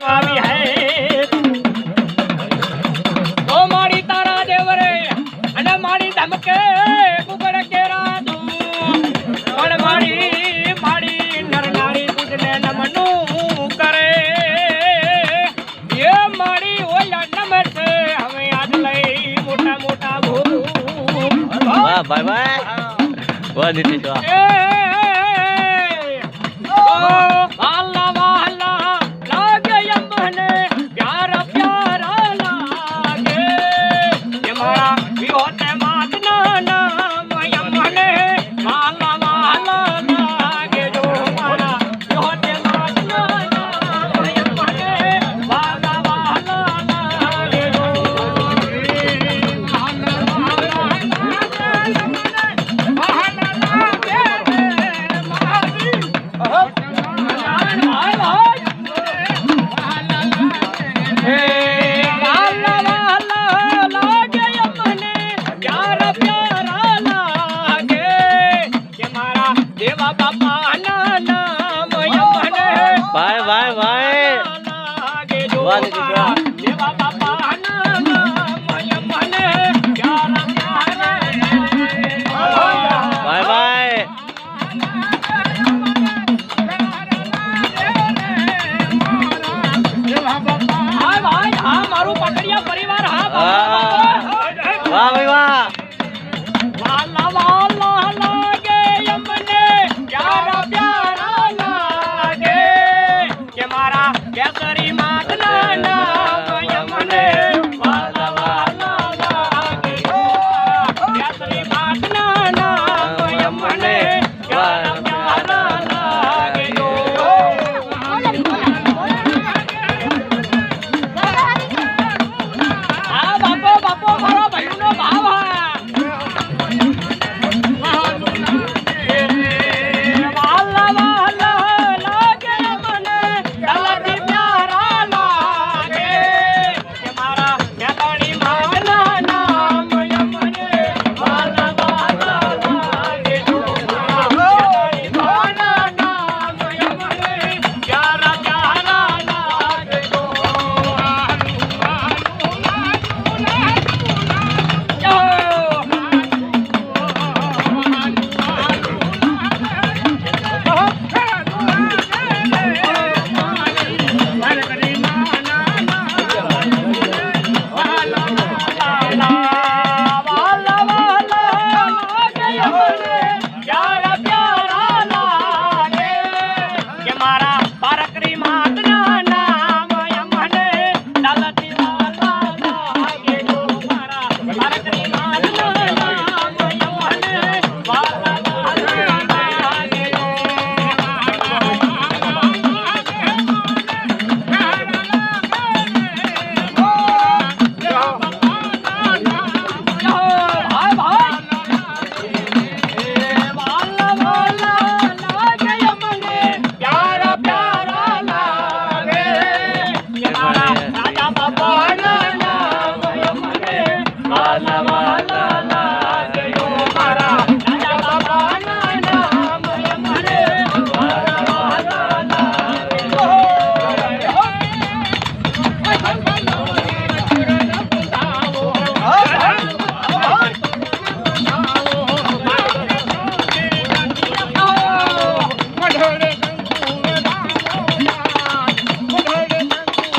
આવી હે ઓ મારી તારા અને મારી ધમકે કુકડ કેરા પણ મારી મારી નરનારી તુજને નમનું કરે. એ મારી ઓલા નમે છે હવે આજ લઈ મોટા મોટા ભૂ વાહ ભાઈ ભાઈ વાહ નીતિશ વાહ. ભાઈ ભાઈ હા મારું પટડિયા પરિવાર હા. વાહ ભાઈ વાહ. ಕಾಟಲಾಂಡ